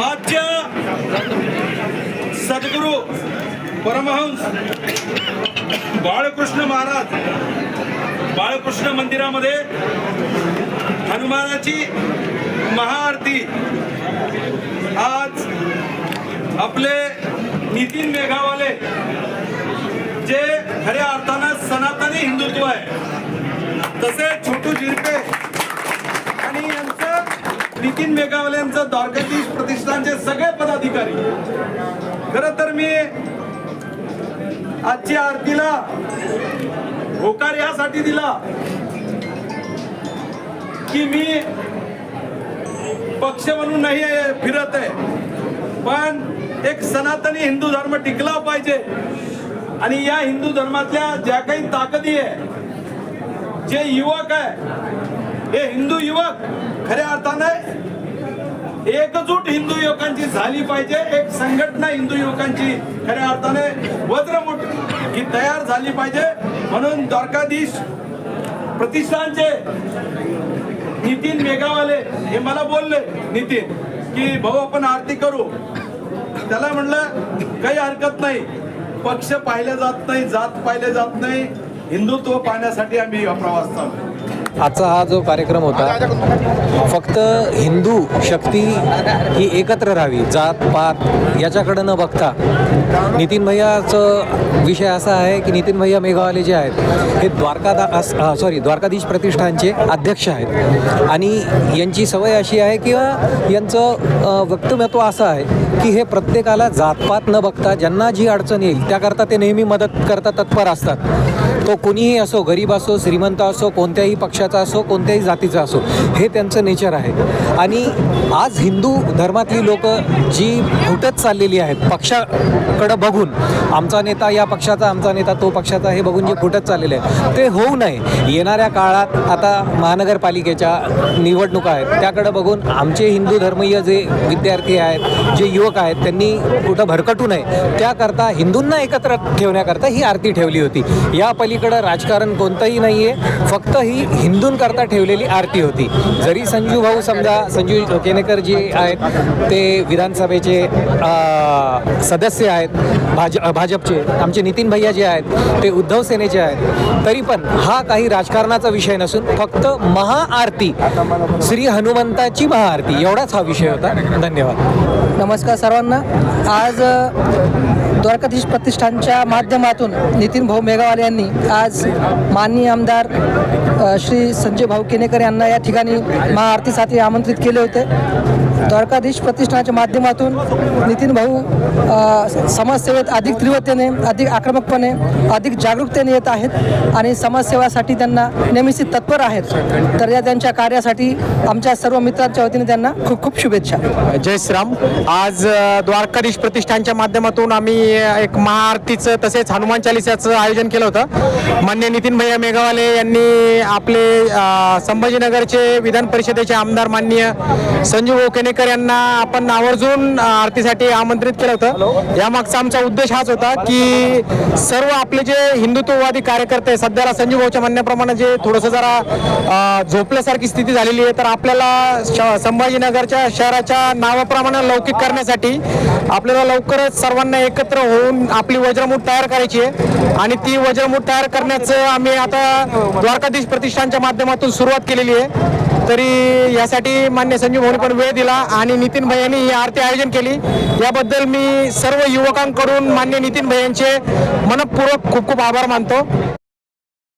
आजच्या सद्गुरू परमहंस बाळकृष्ण महाराज. बाळकृष्ण मंदिरामध्ये हनुमानाची महाआरती. आज आपले नितीन मेघावाले जे खऱ्या अर्थानं सनातनी हिंदुत्व आहे तसे छोटू झिरपे आणि यांचं नितीन मेघावाले यांचं द्वारकाची प्रतिष्ठानचे सगळे पदाधिकारी. खर तर मी आजच्या आरतीला होकार यासाठी दिला की मी पक्ष म्हणून नाही आहे, फिरत आहे. पण एक सनातनी हिंदू धर्म टिकला पाहिजे. आणि या हिंदू धर्मातल्या ज्या काही ताकदी आहे जे युवक आहे हे हिंदू युवक खऱ्या अर्थाने एकजूट हिंदू युवकांची झाली पाहिजे एक संघटना हिंदू युवकांची खऱ्या अर्थाने वज्रमुठ ही तयार झाली पाहिजे. म्हणून द्वारकाधीश प्रतिष्ठानचे नितीन मेघावाले हे मला बोलले नितीन की भाऊ आपण आरती करू. त्याला म्हणलं काही हरकत नाही. पक्ष पाहिले जात नाही जात पाहिले जात नाही. हिंदुत्व पाहण्यासाठी आम्ही प्रवास चालू आजचा हा जो कार्यक्रम होता फक्त हिंदू शक्ती ही एकत्र राहावी जात पात याच्याकडे न बघता. नितीन भैयाचं विषय असा आहे की नितीन भैया मेघावाले जे आहेत हे द्वारकादा सॉरी द्वारकाधीश प्रतिष्ठानचे अध्यक्ष आहेत. आणि यांची सवय अशी आहे किंवा यांचं अ, व्यक्तिमत्व असं आहे की हे प्रत्येकाला जातपात न बघता ज्यांना जी अडचण येईल त्याकरता ते नेहमी मदत करता तत्पर असतात. तो कोणीही असो गरीब असो श्रीमंत असो कोणत्याही पक्षाचा असो कोणत्याही जातीचा असो हे त्यांचं नेचर आहे. आणि आज हिंदू धर्मातली लोक जी फुटत चाललेली आहेत पक्षाकडं बघून आमचा नेता या पक्षाचा आमचा नेता तो पक्षाचा हे बघून जे फुटत चाललेले आहे ते होऊ नये. येणाऱ्या काळात आता महानगरपालिकेच्या निवडणुका आहेत त्याकडं बघून आमचे हिंदू धर्मीय जे विद्यार्थी आहेत जे युवक आहेत त्यांनी कुठं भरकटू नये. त्याकरता हिंदूंना एकत्र ठेवण्याकरता ही आरती ठेवली होती. या पली पलीकडं राजकारण कोणतंही नाही आहे फक्त ही हिंदूंकरता ठेवलेली आरती होती. जरी संजू भाऊ समजा संजू केनेकर जे आहेत ते विधानसभेचे सदस्य आहेत भाज भाजपचे आमचे नितीन भैया जे आहेत ते उद्धव सेनेचे आहेत तरी पण हा काही राजकारणाचा विषय नसून फक्त महाआरती श्री हनुमंताची महाआरती एवढाच हा विषय होता. धन्यवाद. नमस्कार सर्वांना. आज द्वारकाधीश प्रतिष्ठानच्या माध्यमातून नितीन भाऊ मेघावाले यांनी आज माननीय आमदार श्री संजय भाऊ केनेकर यांना या ठिकाणी महाआरतीसाठी आमंत्रित केले होते. द्वारकाधीश प्रतिष्ठानाच्या माध्यमातून नितीन भाऊ समाजसेवेत अधिक तीव्रतेने अधिक आक्रमकपणे अधिक जागरूकतेने येत आहेत आणि समाजसेवासाठी त्यांना नेहमीच तत्पर आहेत. तर या त्यांच्या कार्यासाठी आमच्या सर्व मित्रांच्या वतीने त्यांना खूप खूप शुभेच्छा. जय श्रीराम. आज द्वारकाधीश प्रतिष्ठानच्या माध्यमातून आम्ही एक महाआरतीचं तसेच हनुमान चालिसाचं आयोजन केलं होतं. मान्य नितीन भैया मेघावाले यांनी आपले संभाजीनगरचे विधान परिषदेचे आमदार माननीय संजीव ओकेनेकर यांना आपण आवर्जून आरतीसाठी आमंत्रित केलं होतं. यामागचा आमचा उद्देश हाच होता की सर्व आपले जे हिंदुत्ववादी कार्यकर्ते सध्याला संजीव भाऊच्या म्हणण्याप्रमाणे जे थोडंसं जरा झोपल्यासारखी स्थिती झालेली आहे तर आपल्याला संभाजीनगरच्या शहराच्या नावाप्रमाणे लौकिक करण्यासाठी आपल्याला लवकरच सर्वांना एकत्र होऊन आपली वज्रमूठ तयार करायची आहे. आणि ती वज्रमूठ तयार करण्याचं आम्ही आता द्वारकाधीश प्रतिष्ठानच्या माध्यमातून सुरुवात केलेली आहे. तरी यासाठी मान्य संजीव भाऊनी पण वेळ दिला आणि नितीन भैयांनी ही आरती आयोजन केली. याबद्दल मी सर्व युवकांकडून मान्य नितीन भैयांचे मनपूर्वक खूप खूप आभार मानतो.